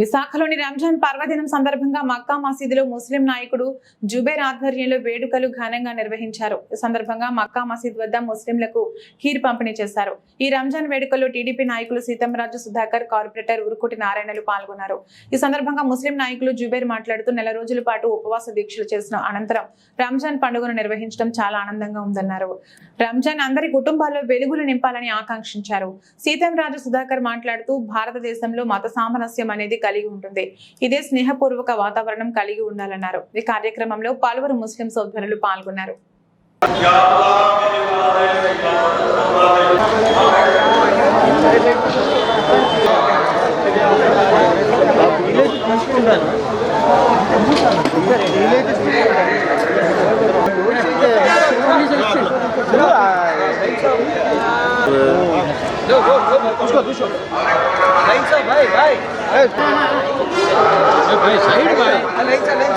విశాఖలోని రంజాన్ పర్వదినం సందర్భంగా మక్కా మసీదులో ముస్లిం నాయకుడు జుబేర్ ఆధ్వర్యంలో వేడుకలు ఘనంగా నిర్వహించారు. ఈ సందర్భంగా మక్కా మసీద్ వద్ద ముస్లింలకు ఖీర్ పంపిణీ చేశారు. ఈ రంజాన్ వేడుకల్లో టీడీపీ నాయకులు సీతంరాజు సుధాకర్ కార్పొరేటర్ ఉరుకుటి నారాయణలు పాల్గొన్నారు. ఈ సందర్భంగా ముస్లిం నాయకులు జుబేర్ మాట్లాడుతూ నెల రోజుల పాటు ఉపవాస దీక్షలు చేసిన అనంతరం రంజాన్ పండుగను నిర్వహించడం చాలా ఆనందంగా ఉందన్నారు. రంజాన్ అందరి కుటుంబాల్లో వెలుగులు నింపాలని ఆకాంక్షించారు. సీతంరాజు సుధాకర్ మాట్లాడుతూ భారతదేశంలో మత సామరస్యం అనేది కలిగి ఉంటుంది. ఇదే స్నేహపూర్వక వాతావరణం కలిగి ఉండాలన్నారు. ఈ కార్యక్రమంలో పలువురు ముస్లిం సోదరులు పాల్గొన్నారు. દુશો દુશો ભાઈ સાહેબ ભાઈ ભાઈ ભાઈ સાઈડ ભાઈ લઈ ચા લઈ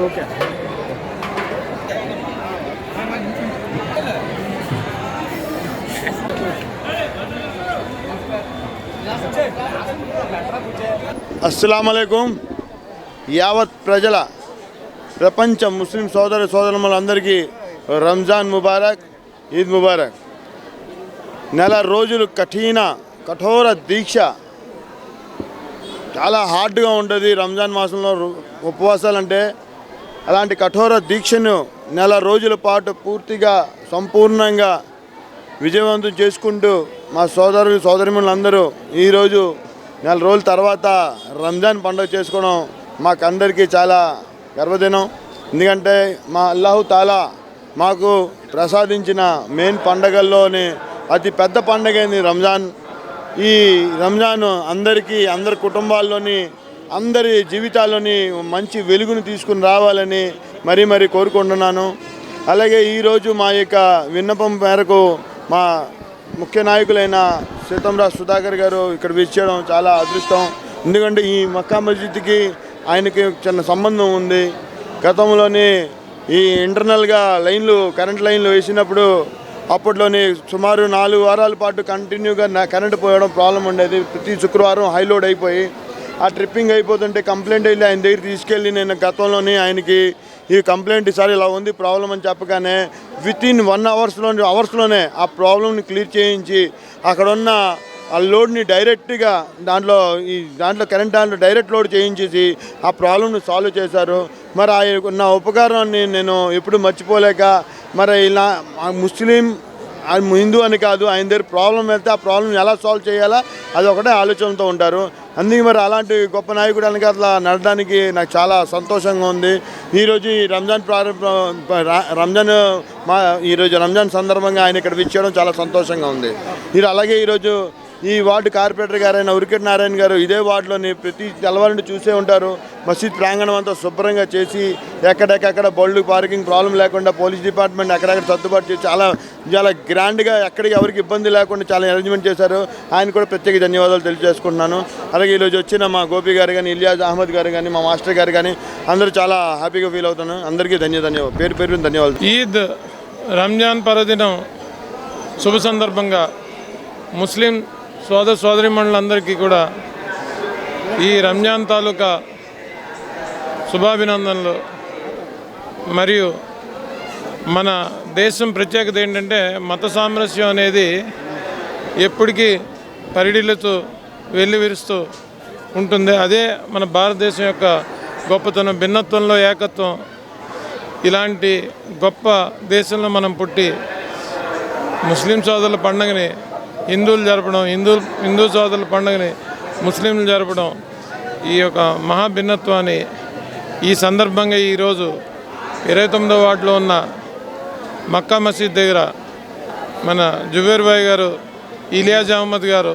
ઓકે అస్సలం యావత్ ప్రజల ప్రపంచ ముస్లిం సోదర సోదరులందరికీ రంజాన్ ముబారక్ ఈద్ ముబారక్. నెల రోజులు కఠిన కఠోర దీక్ష. చాలా హార్డ్గా ఉంటుంది రంజాన్ మాసంలో ఉపవాసాలు అంటే అలాంటి కఠోర దీక్షను నెల రోజుల పాటు పూర్తిగా సంపూర్ణంగా విజయవంతం చేసుకుంటూ మా సోదరులు సోదరిమణులందరూ ఈరోజు నెల రోజుల తర్వాత రంజాన్ పండుగ చేసుకోవడం మాకందరికీ చాలా గర్వదినం. ఎందుకంటే మా అల్లాహు తాలా మాకు ప్రసాదించిన మెయిన్ పండగల్లోని అతి పెద్ద పండగ అయింది రంజాన్. ఈ రంజాన్ అందరికీ అందరి కుటుంబాల్లోని అందరి జీవితాల్లోని మంచి వెలుగును తీసుకుని రావాలని మరీ మరీ కోరుకుంటున్నాను. అలాగే ఈరోజు మా యొక్క విన్నపం మేరకు మా ముఖ్య నాయకులైన సీతంరాజ్ సుధాకర్ గారు ఇక్కడ విచ్చేయడం చాలా అదృష్టం. ఎందుకంటే ఈ మక్కా మస్జిద్కి ఆయనకి చిన్న సంబంధం ఉంది. గతంలోని ఈ ఇంటర్నల్గా లైన్లు కరెంట్ లైన్లు వేసినప్పుడు అప్పట్లోని సుమారు నాలుగు వారాల పాటు కంటిన్యూగా నా కరెంట్ పోయడం ప్రాబ్లం ఉండేది. ప్రతి శుక్రవారం హైలోడ్ అయిపోయి ఆ ట్రిప్పింగ్ అయిపోతుంటే కంప్లైంట్ వెళ్ళి ఆయన దగ్గర తీసుకెళ్ళి నేను గతంలోనే ఆయనకి ఈ కంప్లైంట్ ఈసారి ఇలా ఉంది ప్రాబ్లం అని చెప్పగానే విత్ ఇన్ వన్ అవర్స్లో అవర్స్లోనే ఆ ప్రాబ్లమ్ని క్లియర్ చేయించి అక్కడ ఉన్న ఆ లోడ్ని డైరెక్ట్గా దాంట్లో ఈ దాంట్లో కరెంట్ దాంట్లో డైరెక్ట్ లోడ్ చేయించేసి ఆ ప్రాబ్లమ్ని సాల్వ్ చేశారు. మరి ఆ నా ఉపకారాన్ని నేను ఎప్పుడు మర్చిపోలేక మరి ఇలా ముస్లిం హిందూ అని కాదు ఆయన దగ్గర ప్రాబ్లం వెళ్తే ఆ ప్రాబ్లం ఎలా సాల్వ్ చేయాలా అది ఒకటే ఆలోచనతో ఉంటారు. అందుకే మరి అలాంటి గొప్ప నాయకుడు అనక అట్లా నడడానికి నాకు చాలా సంతోషంగా ఉంది. ఈరోజు ఈ రంజాన్ ప్రారంభ రంజాన్ మా ఈరోజు రంజాన్ సందర్భంగా ఆయన ఇక్కడ విచ్చేయడం చాలా సంతోషంగా ఉంది. మీరు అలాగే ఈరోజు ఈ వార్డు కార్పొరేటర్ గారైన ఉరికెట్ నారాయణ గారు ఇదే వార్డులోని ప్రతి తెల్లవారిని చూసే ఉంటారు. మసీద్ ప్రాంగణం అంతా శుభ్రంగా చేసి ఎక్కడెక్కడ బళ్ళు పార్కింగ్ ప్రాబ్లం లేకుండా పోలీస్ డిపార్ట్మెంట్ అక్కడక్కడ సర్దుబాటు చేసి చాలా చాలా గ్రాండ్గా ఎక్కడికి ఎవరికి ఇబ్బంది లేకుండా చాలా అరేంజ్మెంట్ చేశారు. ఆయన కూడా ప్రత్యేక ధన్యవాదాలు తెలియజేసుకుంటున్నాను. అలాగే ఈరోజు వచ్చిన మా గోపి గారు కానీ ఇలియాజ్ అహ్మద్ గారు కానీ మా మాస్టర్ గారు కానీ అందరూ చాలా హ్యాపీగా ఫీల్ అవుతాను అందరికీ ధన్య ధన్యవాదాలు పేరు పేరు ధన్యవాదాలు. ఈద్ రంజాన్ పర్వదినం శుభ సందర్భంగా ముస్లిం సోదర సోదరిమణులందరికీ కూడా ఈ రంజాన్ తాలూకా శుభాభినందనలు. మరియు మన దేశం ప్రత్యేకత ఏంటంటే మత సామరస్యం అనేది ఎప్పటికీ పరిడిల్లుతూ వెల్లివిరుస్తూ ఉంటుంది. అదే మన భారతదేశం యొక్క గొప్పతనం భిన్నత్వంలో ఏకత్వం. ఇలాంటి గొప్ప దేశంలో మనం పుట్టి ముస్లిం సోదరుల పండుగని హిందువులు జరపడం హిందూ హిందూ సోదరుల పండుగని ముస్లింలు జరపడం ఈ యొక్క మహాభిన్నత్వాన్ని ఈ సందర్భంగా ఈరోజు ఇరవై తొమ్మిదో వార్డులో ఉన్న మక్కా మసీద్ దగ్గర మన జుబేర్ భాయ్ గారు ఇలియాజ్ అహ్మద్ గారు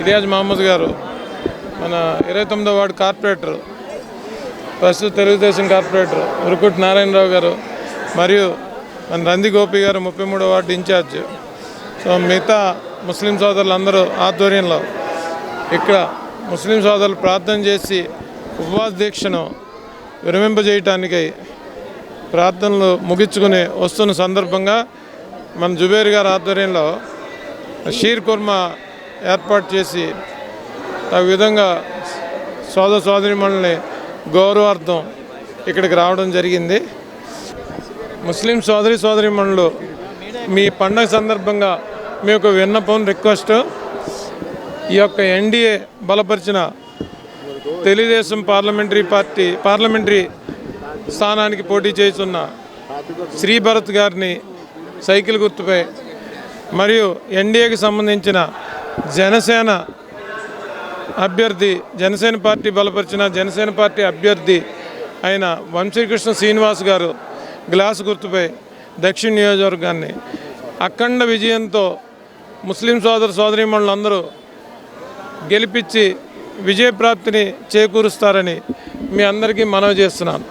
ఇలియాజ్ మహమ్మద్ గారు మన ఇరవై తొమ్మిదో వార్డు కార్పొరేటర్ ప్రస్తుత తెలుగుదేశం కార్పొరేటర్ ఉరుకుట్ నారాయణరావు గారు మరియు మన రంది గోపి గారు ముప్పై మూడో వార్డు ఇన్ఛార్జ్ సో మిగతా ముస్లిం సోదరులందరూ ఆధ్వర్యంలో ఇక్కడ ముస్లిం సోదరులు ప్రార్థన చేసి ఉపవాస దీక్షను విరమింపజేయటానికి ప్రార్థనలు ముగించుకుని వస్తున్న సందర్భంగా మన జుబేర్ గారి ఆధ్వర్యంలో షీర్ కుర్మా ఏర్పాటు చేసి ఆ విధంగా సోదర సోదరిమణుల్ని గౌరవార్థం ఇక్కడికి రావడం జరిగింది. ముస్లిం సోదరి సోదరిమణులు మీ పండగ సందర్భంగా మీ యొక్క విన్నపం రిక్వెస్ట్ ఈ యొక్క ఎన్డీఏ బలపరిచిన తెలుగుదేశం పార్లమెంటరీ పార్టీ పార్లమెంటరీ స్థానానికి పోటీ చేస్తున్న శ్రీ భరత్ గారిని సైకిల్ గుర్తుపై మరియు ఎన్డీఏకి సంబంధించిన జనసేన అభ్యర్థి జనసేన పార్టీ బలపరిచిన జనసేన పార్టీ అభ్యర్థి అయిన వంశీకృష్ణ శ్రీనివాస్ గారు గ్లాస్ గుర్తుపై దక్షిణ నియోజకవర్గాన్ని అఖండ విజయంతో ముస్లిం సోదర సోదరీమణులందరూ గెలిపించి విజయప్రాప్తిని చేకూరుస్తారని మీ అందరికీ మనవి చేస్తున్నాను.